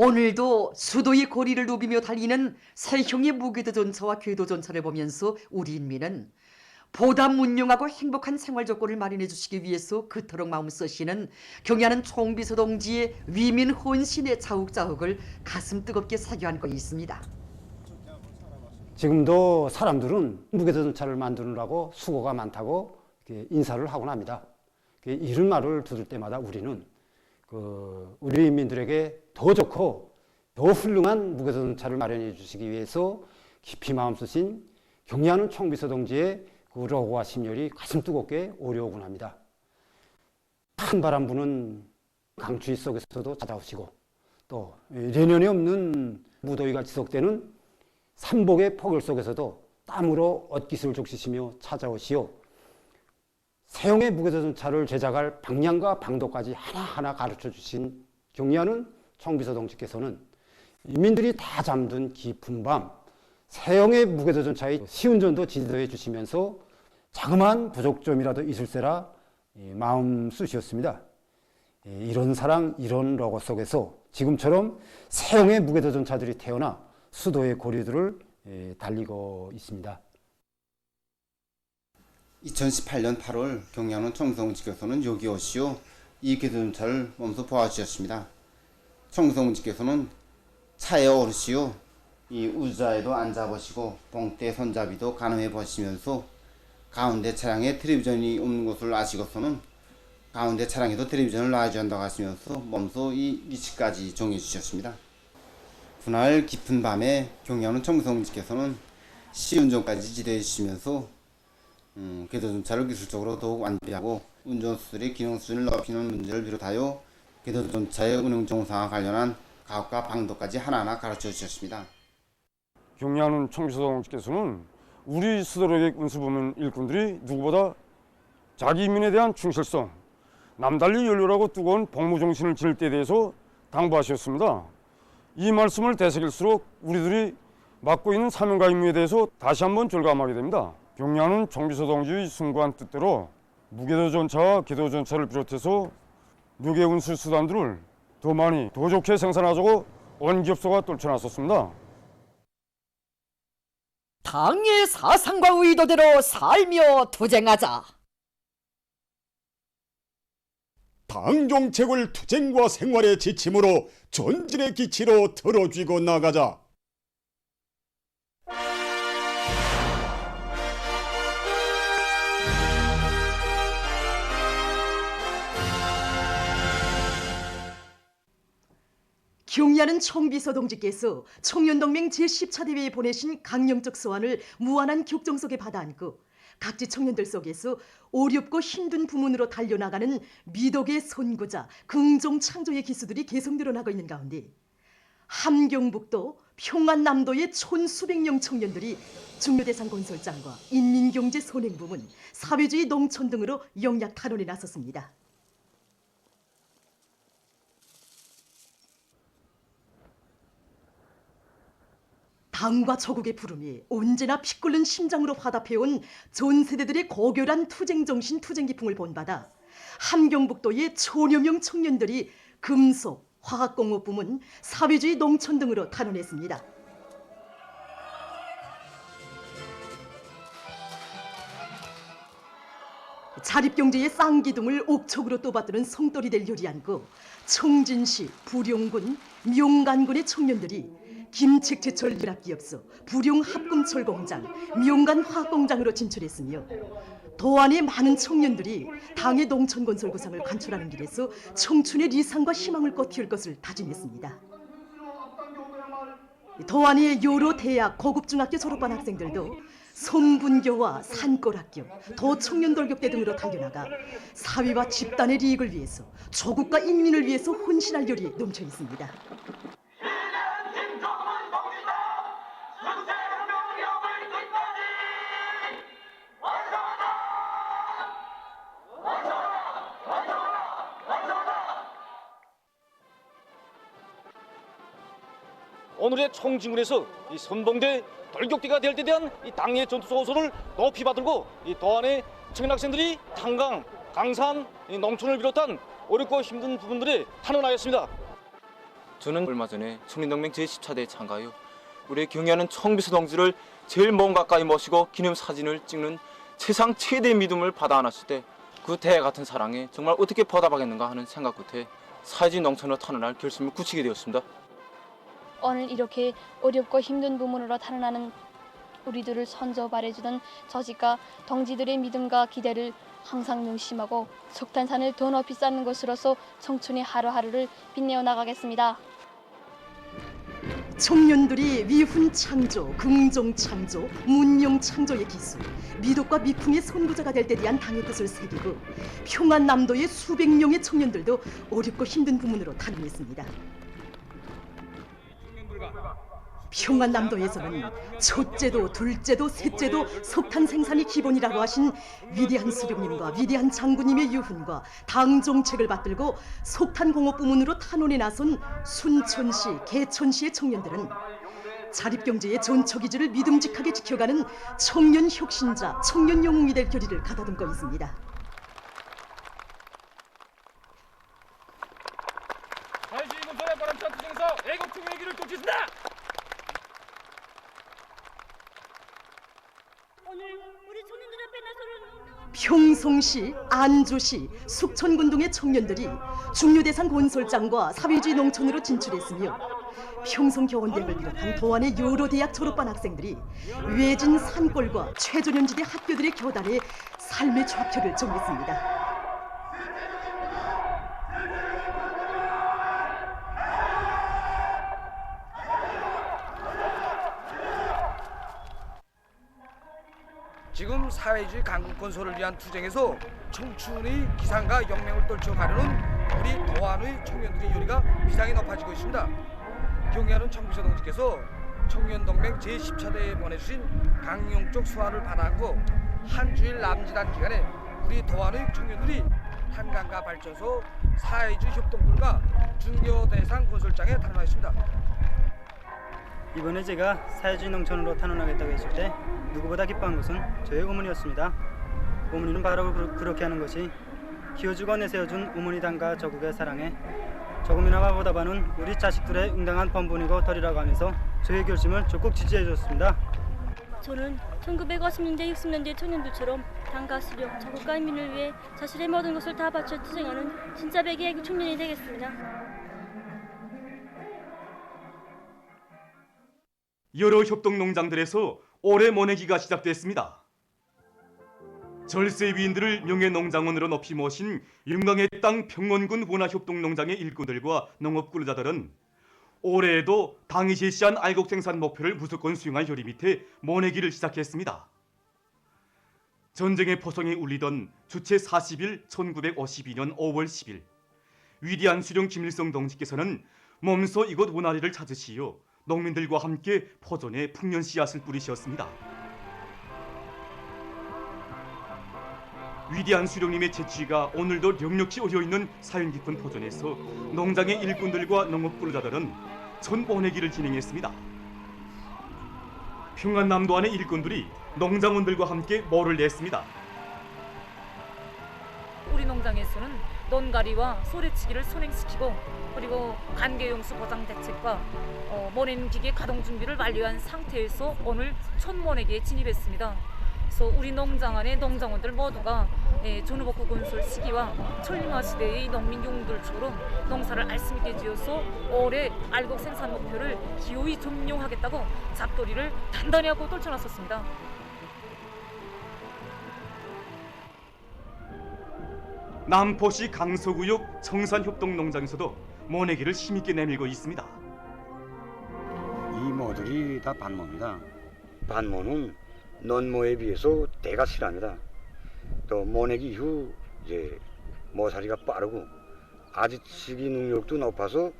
오늘도 수도의 고리를 누비며 달리는 세형의 무기도 전차와 궤도 전차를 보면서 우리 인민은 보다 문명하고 행복한 생활 조건을 마련해 주시기 위해서 그토록 마음 쓰시는 경야는 총비서 동지의 위민 혼신의 자욱자욱을 가슴 뜨겁게 사교하고 있습니다. 지금도 사람들은 무게자동차를 만드느라고 수고가 많다고 인사를 하곤 합니다. 그 이런 말을 들을 때마다 우리는 그 우리 인민들에게 더 좋고 더 훌륭한 무게자동차를 마련해 주시기 위해서 깊이 마음 쓰신 경리하는 총비서 동지의 그 로고와 심혈이 가슴 뜨겁게 오려오곤 합니다. 한바람 부는 강추위 속에서도 찾아오시고 또 내년에 없는 무더위가 지속되는 삼복의 폭염 속에서도 땀으로 얻기술을 적시시며 찾아오시오. 세용의 무게자동차를 제작할 방향과 방도까지 하나하나 가르쳐 주신 경리하는 총비서 동지께서는 인민들이 다 잠든 깊은 밤 세용의 무게자동차의 시운전도 지도해 주시면서 자그마한 부족점이라도 있을세라 이 마음 쓰셨습니다. 예, 이런 사랑, 이런 로고 속에서 지금처럼 세용의 무게자동차들이 태어나 수도의 고리들을 예, 달리고 있습니다. 2018년 8월 경량원 청성지께서는 여기 오시오 이 기도전차를 몸소 보아주셨습니다. 청성지께서는 차에 오르시오 이 우자에도 앉아보시고 봉대 손잡이도 가늠해 보시면서 가운데 차량에 텔레비전이 없는 것을 아시고서는 가운데 차량에도 텔레비전을 놔줘야 한다고 하시면서 몸소 이 위치까지 정해 주셨습니다. 그날 깊은 밤에 경량원 청성지께서는 시운전까지 지도해 주시면서 음, 궤도전차를 기술적으로 더욱 완비하고 운전수들의 기능 수준을 높이는 문제를 비롯하여 궤도전차의 운행 정상화 관련한 가업과 방도까지 하나하나 가르쳐 주셨습니다. 경리하는 총비서동지께서는 우리 수도력의 운수부문 일꾼들이 누구보다 자기 인민에 대한 충실성, 남달리 열렬하고 뜨거운 복무 정신을 지닐 때에 대해서 당부하셨습니다. 이 말씀을 되새길수록 우리들이 맡고 있는 사명과 임무에 대해서 다시 한번 절감하게 됩니다. 경리하는 총비서동지의 숭고한 뜻대로 무궤도 전차와 궤도 전차를 비롯해서 무게 운수 수단들을 더 많이 더 좋게 생산하자고 원기업소가 떨쳐나섰습니다. 당의 사상과 의도대로 살며 투쟁하자. 당 정책을 투쟁과 생활의 지침으로 전진의 기치로 들어쥐고 나가자. 경야는 총비서 동지께서 청년동맹 제10차 대회에 보내신 강령적 소환을 무한한 격정 속에 받아안고 각지 청년들 속에서 어렵고 힘든 부문으로 달려나가는 미덕의 선구자, 긍정 창조의 기수들이 계속 늘어나고 있는 가운데 함경북도 평안남도의 촌수백령 청년들이 중요대상 건설장과 인민경제 선행부문, 사회주의 농촌 등으로 영약 탈원에 나섰습니다. 당과 조국의 부름이 언제나 피 끓는 심장으로 화답해온 전 세대들의 고결한 투쟁 정신, 투쟁 기풍을 본받아 함경북도의 천여 명 청년들이 금속, 화학공업 부문, 사회주의 농촌 등으로 탄원했습니다. 자립경제의 쌍기둥을 옥촉으로 또받드는 성돌이 될 요리안고 청진시, 부룡군, 명간군의 청년들이 김책제철 유락기업소, 부룡합금철 공장, 명간 화학공장으로 진출했으며 도안의 많은 청년들이 당의 농촌 건설 구상을 관철하는 길에서 청춘의 리상과 희망을 꽃피울 것을 다짐했습니다. 도안의 여러 대학, 고급중학교 졸업반 학생들도 송분교와 산골학교, 도청년돌격대 등으로 달려나가 사회와 집단의利益을 위해서 조국과 인민을 위해서 혼신할 열이 넘쳐 있습니다. 오늘의 총진군에서 이 선봉대 돌격대가 될 때 대한 이 당의 전투 소소를 높이 받들고 이 도안의 청년 학생들이 탄강, 강산, 이 농촌을 비롯한 어렵고 힘든 부분들에 탄원하였습니다. 저는 얼마 전에 청년동맹 제14대에 참가하여 우리 경의하는 청비서 동지를 제일 먼 가까이 모시고 기념 사진을 찍는 세상 최대의 믿음을 받아 안았을 때 그 대해 같은 사랑에 정말 어떻게 보답하겠는가 하는 생각 끝에 사회주의 농촌으로 탄원할 결심을 굳히게 되었습니다. 오늘 이렇게 어렵고 힘든 부문으로 탈환하는 우리들을 선저 발해주던 저지가 동지들의 믿음과 기대를 항상 명심하고 석탄산을 더 높이 쌓는 것으로서 청춘의 하루하루를 빛내어 나가겠습니다. 청년들이 위훈 창조, 긍정 창조, 문용 창조의 기술, 미덕과 미풍의 선구자가 될 때 대한 당의 뜻을 새기고 평안 남도의 수백 명의 청년들도 어렵고 힘든 부문으로 탈원했습니다. 평안 남도에서는 첫째도 둘째도 셋째도 석탄 생산이 기본이라고 하신 위대한 수령님과 위대한 장군님의 유훈과 당 정책을 받들고 석탄 공업 부문으로 탄원에 나선 순천시, 개천시의 청년들은 자립 경제의 전처 기지를 믿음직하게 지켜가는 청년 혁신자, 청년 영웅이 될 결의를 가다듬고 있습니다. 사회주의 공선의 바람찬 투쟁에서 애국 투쟁의 길을 쫓겠습니다. 평송시, 안주시, 숙천군 등의 청년들이 중류대상 건설장과 사회주의 농촌으로 진출했으며 평송교원대학을 비롯한 도안의 여러 대학 졸업반 학생들이 외진 산골과 최전현지대 학교들의 교단에 삶의 좌표를 정했습니다. 지금 사회주의 강국 건설을 위한 투쟁에서 청춘의 기상과 영맹을 떨쳐 가려는 우리 도안의 청년들의 요리가 비상이 높아지고 있습니다. 경의하는 청비서 동지께서 청년동맹 제14대에 보내주신 강용적 수화를 받아안고 한 주일 남짓한 기간에 우리 도안의 청년들이 탄강가 발전소 사회주의 협동들과 중요 대상 건설장에 탈환했습니다. 이번에 제가 사회주의 농촌으로 탄원하겠다고 했을 때 누구보다 기뻐한 것은 저의 어머니였습니다. 어머니는 바로 그- 그렇게 하는 것이 키워주고 내세워준 어머니 당과 저국의 사랑에 조금이나마 보답하는 우리 자식들의 응당한 번분이고 덜이라고 하면서 저의 결심을 적극 지지해 줬습니다. 저는 1950년대 60년대 청년들처럼 당과 수령, 자국과 인민을 위해 자신의 모든 것을 다 바쳐 투쟁하는 진짜 백의 청년이 되겠습니다. 여러 협동 농장들에서 올해 모내기가 시작됐습니다. 절세 위인들을 명예 농장원으로 높이 모신 영광의 땅 평원군 원화협동 농장의 일꾼들과 농업 근로자들은 올해에도 당이 제시한 알곡 생산 목표를 무조건 수행할 결의 밑에 모내기를 시작했습니다. 전쟁의 포성에 울리던 주체 40일 1952년 5월 10일 위대한 수령 김일성 동지께서는 몸소 이곳 원화리를 찾으시어 농민들과 함께 포전에 풍년 씨앗을 뿌리셨습니다. 위대한 수령님의 재치가 오늘도 력력히 어려있는 사연 깊은 포전에서 농장의 일꾼들과 농업 근로자들은 전보내기를 진행했습니다. 평안남도 안의 일꾼들이 농장원들과 함께 모를 냈습니다. 우리 농장에서는 논가리와 소래치기를 선행시키고 그리고 관계용수 보장 대책과 어, 모내는 기계 가동 준비를 완료한 상태에서 오늘 촌모내기에 진입했습니다. 그래서 우리 농장 안의 농장원들 모두가 예, 전후복구 건설 시기와 천림화 시대의 농민 용들처럼 농사를 알쓰있게 지어서 올해 알곡 생산 목표를 기호히 점령하겠다고 잡돌이를 단단히 하고 떨쳐놨었습니다. 남포시 강서구역 청산협동농장에서도 모내기를 힘있게 내밀고 있습니다. 이 모들이 다 반모입니다. 반모는 논모에 비해서 대가 실합니다. 또 모내기 이후 이제 모사리가 빠르고 아지치기 능력도 높아서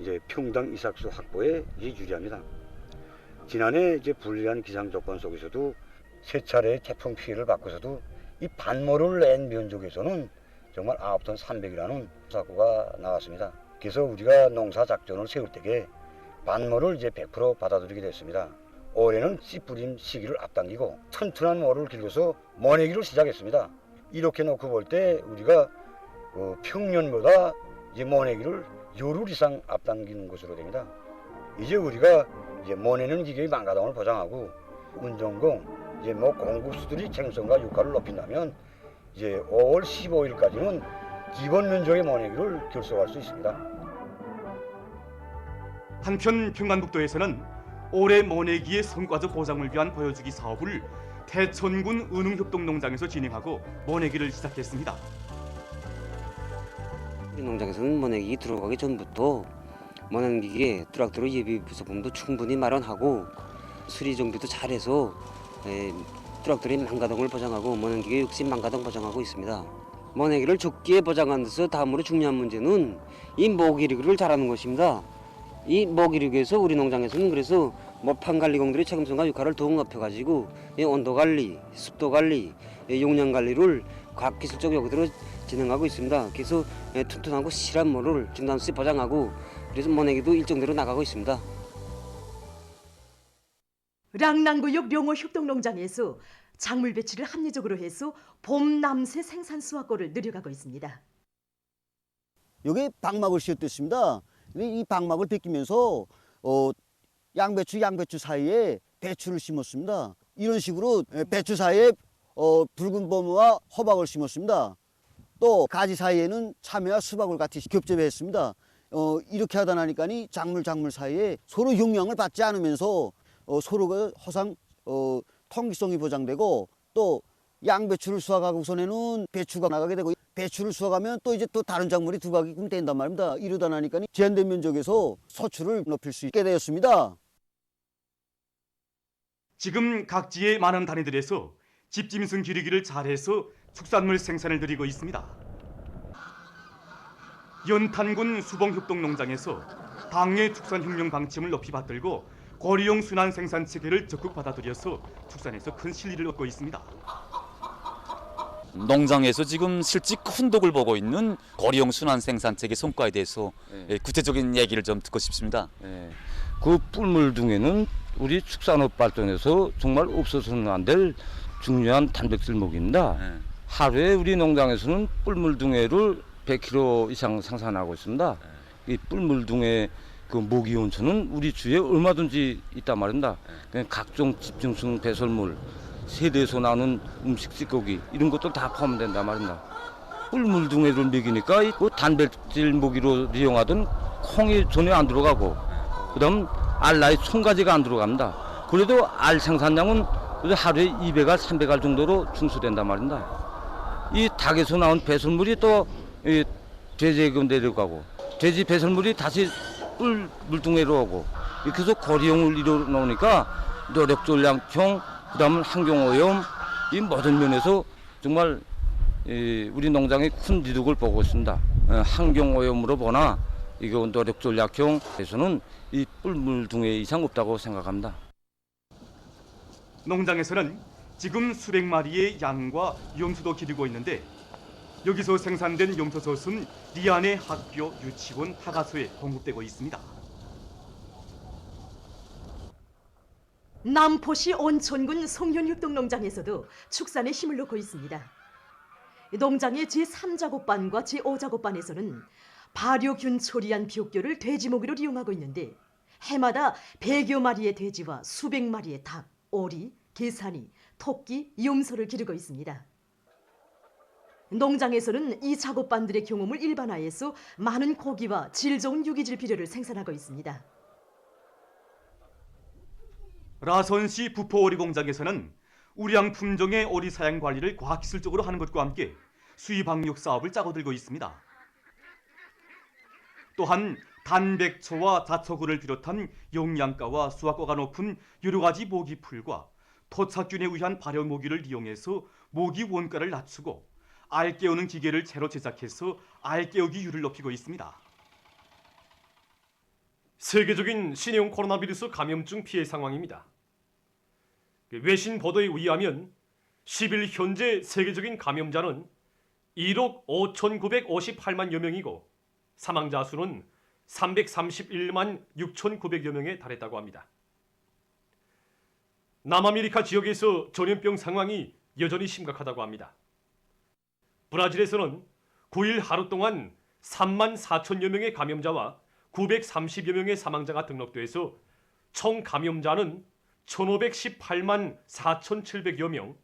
이제 평당 이삭수 확보에 이제 유리합니다. 지난해 이제 불리한 기상 조건 속에서도 세 차례 태풍 피해를 받고서도 이 반모를 낸 면적에서는 정말 9톤 300이라는 사고가 나왔습니다. 그래서 우리가 농사 작전을 세울 때에 반모를 이제 100% 받아들이게 됐습니다. 올해는 씨 뿌림 시기를 앞당기고 튼튼한 모를 길러서 모내기를 시작했습니다. 이렇게 놓고 볼 때 우리가 어, 평년보다 이제 모내기를 열흘 이상 앞당기는 것으로 됩니다. 이제 우리가 이제 모내는 기계의 망가담을 보장하고 운전공 이제 뭐 공급수들이 생성과 유가를 높인다면 이제 5월 15일까지는 기본 면적의 모내기를 결속할 수 있습니다. 한편 평안북도에서는 올해 모내기의 성과적 보상을 위한 보여주기 사업을 태천군 은흥협동농장에서 진행하고 모내기를 시작했습니다. 우리 농장에서는 모내기 들어가기 전부터 모내기에 트랙터로 예비 부속품도 충분히 마련하고 수리 정비도 잘해서 에, 트랙터의 망가동을 보장하고 모내기 역시 망가동 보장하고 있습니다. 모내기를 적기에 보장한 데서 다음으로 중요한 문제는 이 모기류를 잘하는 것입니다. 이 모기류에서 우리 농장에서는 그래서 모판 관리공들의 책임성과 역할을 더욱 높여가지고 이 온도 관리, 습도 관리, 이 용량 관리를 과학기술적 요구대로 진행하고 있습니다. 그래서 예, 튼튼하고 실한 모를 중단수 보장하고 그래서 모내기도 일정대로 나가고 있습니다. 랑랑구역 령호 협동농장에서 작물 배치를 합리적으로 해서 봄 남새 생산 수확고를 늘려가고 있습니다. 여기 방막을 씌웠습니다. 이 방막을 벗기면서 어, 양배추 양배추 사이에 배추를 심었습니다. 이런 식으로 배추 사이에 어, 붉은 버무와 호박을 심었습니다. 또 가지 사이에는 참외와 수박을 같이 겹접했습니다. 어, 이렇게 하다 나니까니 작물 작물 사이에 서로 영향을 받지 않으면서 어, 서로가 허상 어, 통기성이 보장되고 또 양배추를 수확하고서는 배추가 나가게 되고 배추를 수확하면 또 이제 또 다른 작물이 들어가게끔 된단 말입니다. 이러다 나니까 제한된 면적에서 소출을 높일 수 있게 되었습니다. 지금 각지의 많은 단위들에서 집짐승 기르기를 잘해서 축산물 생산을 늘리고 있습니다. 연탄군 수봉협동농장에서 당의 축산혁명 방침을 높이 받들고 고리용 순환 생산 체계를 적극 받아들여서 축산에서 큰 실리를 얻고 있습니다. 농장에서 지금 실제 큰 독을 보고 있는 거리용 순환 생산체계 성과에 대해서 예, 구체적인 얘기를 좀 듣고 싶습니다. 그 뿔물등에는 우리 축산업 발전에서 정말 없어서는 안 될 중요한 단백질 목입니다. 하루에 우리 농장에서는 뿔물등회를 100kg 이상 생산하고 있습니다. 이 뿔물등회 그 모기 온천은 우리 주에 얼마든지 있단 말입니다. 그냥 각종 집중성 배설물, 세대에서 나오는 음식 찌꺼기 이런 것도 다 포함된단 말입니다. 뿔물등회를 먹이니까 이 단백질 모기로 이용하던 콩이 전혀 안 들어가고 그다음 알라의 총가지가 안 들어갑니다. 그래도 알 생산량은 하루에 200알, 300알 정도로 충수된단 말입니다. 이 닭에서 나온 배설물이 또이 돼지에게 내려가고 돼지 배설물이 다시 뿔 물뚱이로 오고 이렇게 해서 거리용을 이루어 놓으니까 노력전량형 그다음은 환경오염 이 모든 면에서 정말 이 우리 농장의 큰 이득을 보고 있습니다. 어, 환경오염으로 보나 이거 노력전략형에서는 이 뿔물등회 이상 없다고 생각합니다. 농장에서는 지금 수백 마리의 양과 염소도 기르고 있는데 여기서 생산된 염소젖은 리안의 학교, 유치원, 하가소에 공급되고 있습니다. 남포시 온천군 송현육동농장에서도 축산에 힘을 놓고 있습니다. 농장의 제3작업반과 제5작업반에서는 발효균 처리한 비옥교를 돼지모기로 이용하고 있는데 해마다 100여 마리의 돼지와 수백 마리의 닭, 오리, 개사니, 토끼, 염소를 기르고 있습니다. 농장에서는 이 작업반들의 경험을 일반화해서 많은 고기와 질 좋은 유기질 비료를 생산하고 있습니다. 라선시 부포오리 공장에서는 우량 품종의 오리 사양 관리를 과학기술적으로 하는 것과 함께 수입 방역 사업을 짜고 들고 있습니다. 또한 단백초와 자초구를 비롯한 영양가와 수확가가 높은 여러 가지 모기풀과 토착균에 의한 발효 모기를 이용해서 모기 원가를 낮추고 알 깨우는 기계를 새로 제작해서 알 깨우기율을 높이고 있습니다. 세계적인 신형 코로나 바이러스 감염증 피해 상황입니다. 그 외신 보도에 의하면 10일 현재 세계적인 감염자는 1억 5,958만여 명이고 사망자 수는 331만 6,900여 명에 달했다고 합니다. 남아메리카 지역에서 전염병 상황이 여전히 심각하다고 합니다. 브라질에서는 9일 하루 동안 3만 4천여 명의 감염자와 930여 명의 사망자가 등록돼서 총 감염자는 1,518만 4,700여 명,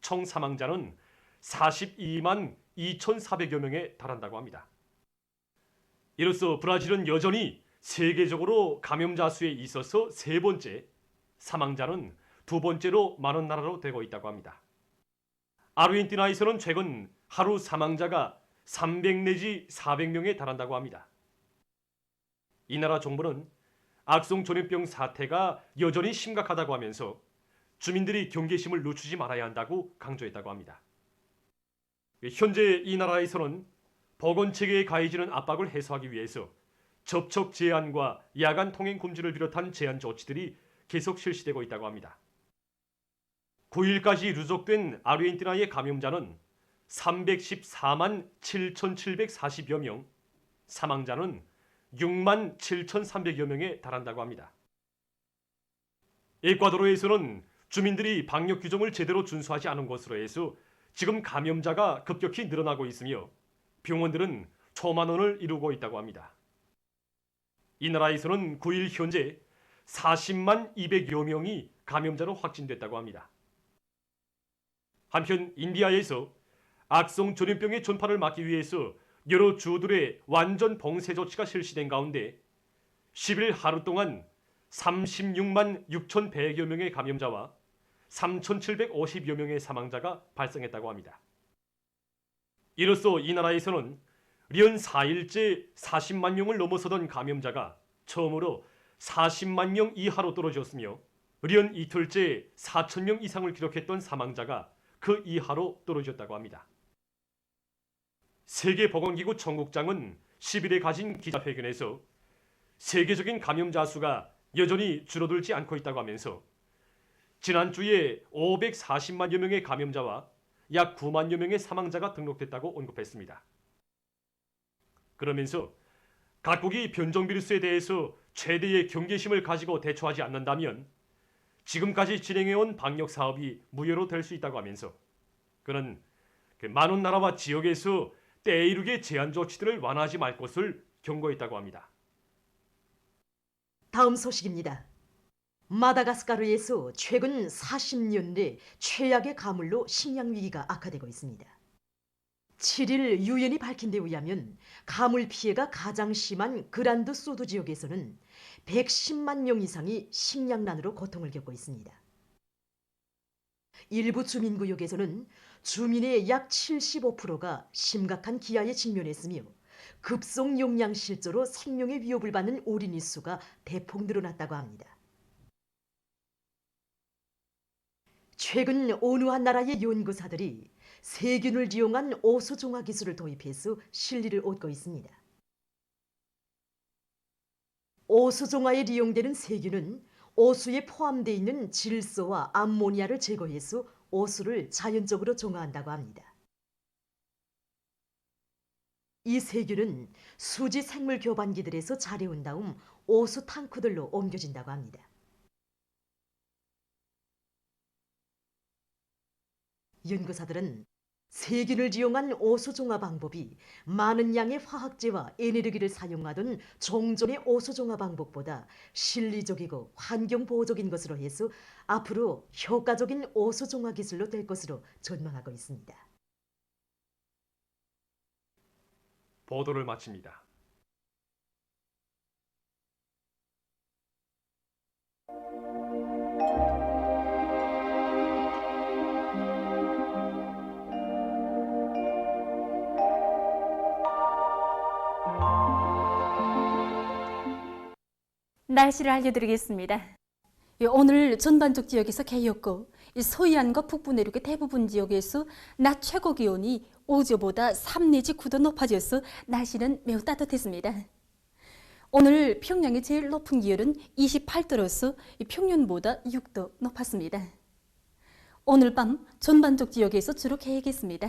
총 사망자는 42만 2,400여 명에 달한다고 합니다. 이로써 브라질은 여전히 세계적으로 감염자 수에 있어서 세 번째, 사망자는 두 번째로 많은 나라로 되고 있다고 합니다. 아르헨티나에서는 최근 하루 사망자가 300 내지 400명에 달한다고 합니다. 이 나라 정부는 악성 전염병 사태가 여전히 심각하다고 하면서 주민들이 경계심을 늦추지 말아야 한다고 강조했다고 합니다. 현재 이 나라에서는 보건 체계에 가해지는 압박을 해소하기 위해서 접촉 제한과 야간 통행 금지를 비롯한 제한 조치들이 계속 실시되고 있다고 합니다. 9일까지 누적된 아르헨티나의 감염자는 314만 7,740여 명, 사망자는 6만 7,300여 명에 달한다고 합니다. 에콰도르에서는 주민들이 방역 규정을 제대로 준수하지 않은 것으로 해서 지금 감염자가 급격히 늘어나고 있으며 병원들은 초만 원을 이루고 있다고 합니다. 이 나라에서는 9일 현재 40만 200여 명이 감염자로 확진됐다고 합니다. 한편 인디아에서 악성 전염병의 전파를 막기 위해서 여러 주들의 완전 봉쇄 조치가 실시된 가운데 10일 하루 동안 36만 6,100여 명의 감염자와 3,750여 명의 사망자가 발생했다고 합니다. 이로써 이 나라에서는 련 4일째 40만 명을 넘어서던 감염자가 처음으로 40만 명 이하로 떨어졌으며 련 이틀째 4천 명 이상을 기록했던 사망자가 그 이하로 떨어졌다고 합니다. 세계보건기구 청국장은 10일에 가진 기자회견에서 세계적인 감염자 수가 여전히 줄어들지 않고 있다고 하면서 지난주에 540만여 명의 감염자와 약 9만여 명의 사망자가 등록됐다고 언급했습니다. 그러면서 각국이 변종 비루스에 대해서 최대의 경계심을 가지고 대처하지 않는다면 지금까지 진행해온 방역 사업이 무효로 될 수 있다고 하면서 그는 그 많은 나라와 지역에서 때이르게 제한 조치들을 완화하지 말 것을 경고했다고 합니다. 다음 소식입니다. 마다가스카르에서 최근 40년 내 최악의 가물로 식량 위기가 악화되고 있습니다. 7일 유엔이 밝힌 데 의하면 가물 피해가 가장 심한 그란드 소드 지역에서는 110만 명 이상이 식량난으로 고통을 겪고 있습니다. 일부 주민구역에서는 주민의 약 75%가 심각한 기아에 직면했으며 급속 용량 실조로 생명의 위협을 받는 어린이 수가 대폭 늘어났다고 합니다. 최근 어느 한 나라의 연구사들이 세균을 이용한 오수종화 기술을 도입해서 실리를 얻고 있습니다. 오수종화에 이용되는 세균은 오수에 포함되어 있는 질소와 암모니아를 제거해서 오수를 자연적으로 종화한다고 합니다. 이 세균은 수지 생물 교반기들에서 자려온 다음 오수 탕크들로 옮겨진다고 합니다. 연구사들은 세균을 이용한 오수 종화 방법이 많은 양의 화학제와 에네르기를 사용하던 종전의 오수 종화 방법보다 실리적이고 환경 보호적인 것으로 해서 앞으로 효과적인 오수 종화 기술로 될 것으로 전망하고 있습니다. 보도를 마칩니다. 날씨를 알려드리겠습니다. 예, 오늘 전반적 지역에서 개였고 서해안과 북부 내륙의 대부분 지역에서 낮 최고 기온이 어제보다 3 내지 9도 높아져서 날씨는 매우 따뜻했습니다. 오늘 평양의 제일 높은 기온은 28도로서 평년보다 6도 높았습니다. 오늘 밤 전반적 지역에서 주로 개겠습니다.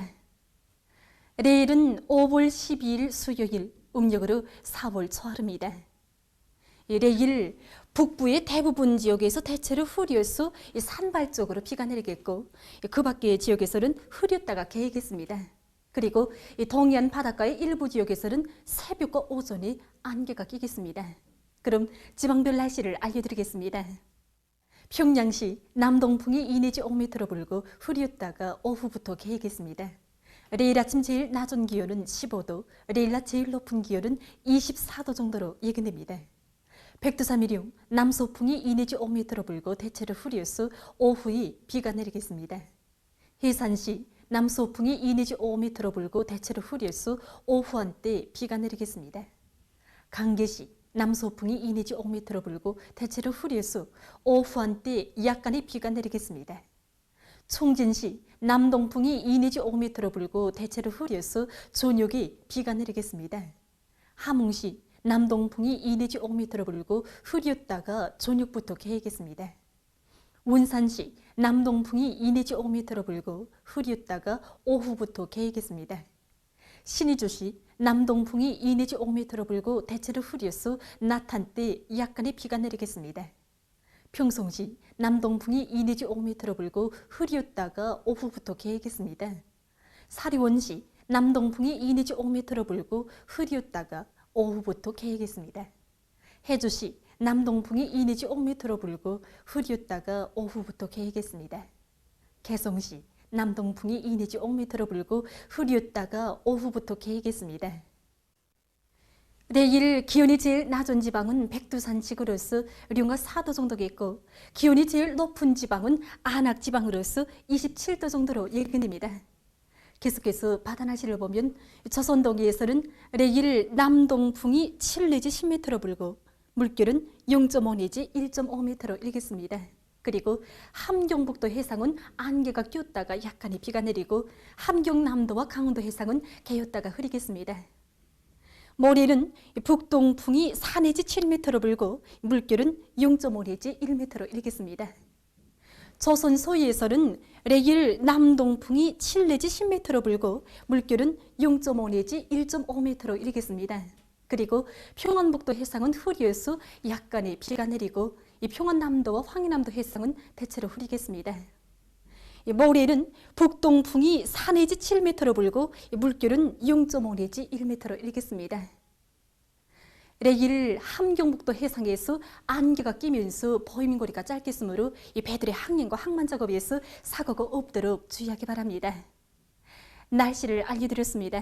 내일은 5월 12일 수요일 음력으로 4월 초하루입니다. 내일 북부의 대부분 지역에서 대체로 흐려서 산발적으로 비가 내리겠고 그 밖의 지역에서는 흐렸다가 개겠습니다. 그리고 이 동해안 바닷가의 일부 지역에서는 새벽과 오전에 안개가 끼겠습니다. 그럼 지방별 날씨를 알려드리겠습니다. 평양시 남동풍이 2 내지 5m로 불고 흐렸다가 오후부터 개겠습니다. 내일 아침 제일 낮은 기온은 15도, 내일 낮 제일 높은 기온은 24도 정도로 예견됩니다. 백두산미령 남소풍이 2 내지 5m로 불고 대체로 흐려서 오후에 비가 내리겠습니다. 해산시 남소풍이 2 내지 5m로 불고 대체로 흐려서 오후 한때 비가 내리겠습니다. 강계시 남소풍이 2 내지 5m로 불고 대체로 흐려서 오후 한때 약간의 비가 내리겠습니다. 총진시 남동풍이 2 내지 5m로 불고 대체로 흐려서 저녁에 비가 내리겠습니다. 함흥시 남동풍이 2 내지 5m로 불고 흐렸다가 저녁부터 개겠습니다. 원산시 남동풍이 2 내지 5m로 불고 흐렸다가 오후부터 개겠습니다. 신의주시 남동풍이 2 내지 5m로 불고 대체로 흐려서 낮 한때 약간의 비가 내리겠습니다. 평송시 남동풍이 2 내지 5m로 불고 흐렸다가 오후부터 개겠습니다. 사리원시 남동풍이 2 내지 5m로 불고 흐렸다가 오후부터 개겠습니다. 해주시 남동풍이 2 내지 5m로 불고 흐렸다가 오후부터 개겠습니다. 개성시 남동풍이 2 내지 5m로 불고 흐렸다가 오후부터 개겠습니다. 내일 기온이 제일 낮은 지방은 백두산 지구로서 룡가 4도 정도겠고 기온이 제일 높은 지방은 안악 지방으로서 27도 정도로 예견됩니다. 계속해서 바다 날씨를 보면 조선동해에서는 내일 남동풍이 7 내지 10m로 불고 물결은 0.5 내지 1.5m로 일겠습니다. 그리고 함경북도 해상은 안개가 꼈다가 약간의 비가 내리고 함경남도와 강원도 해상은 개였다가 흐리겠습니다. 모레는 북동풍이 4 내지 7m로 불고 물결은 0.5 내지 1m로 일겠습니다. 조선 소위에서는 내일 남동풍이 7 내지 10m로 불고 물결은 0.5 내지 1.5m로 일겠습니다. 그리고 평안북도 해상은 흐려서 약간의 비가 내리고 이 평안남도와 황해남도 해상은 대체로 흐리겠습니다. 모레는 북동풍이 4 내지 7m로 불고 물결은 0.5 내지 1m로 일겠습니다. 내일 함경북도 해상에서 안개가 끼면서 보임거리가 짧겠으므로 이 배들의 항행과 항만 작업에서 사고가 없도록 주의하기 바랍니다. 날씨를 알려드렸습니다.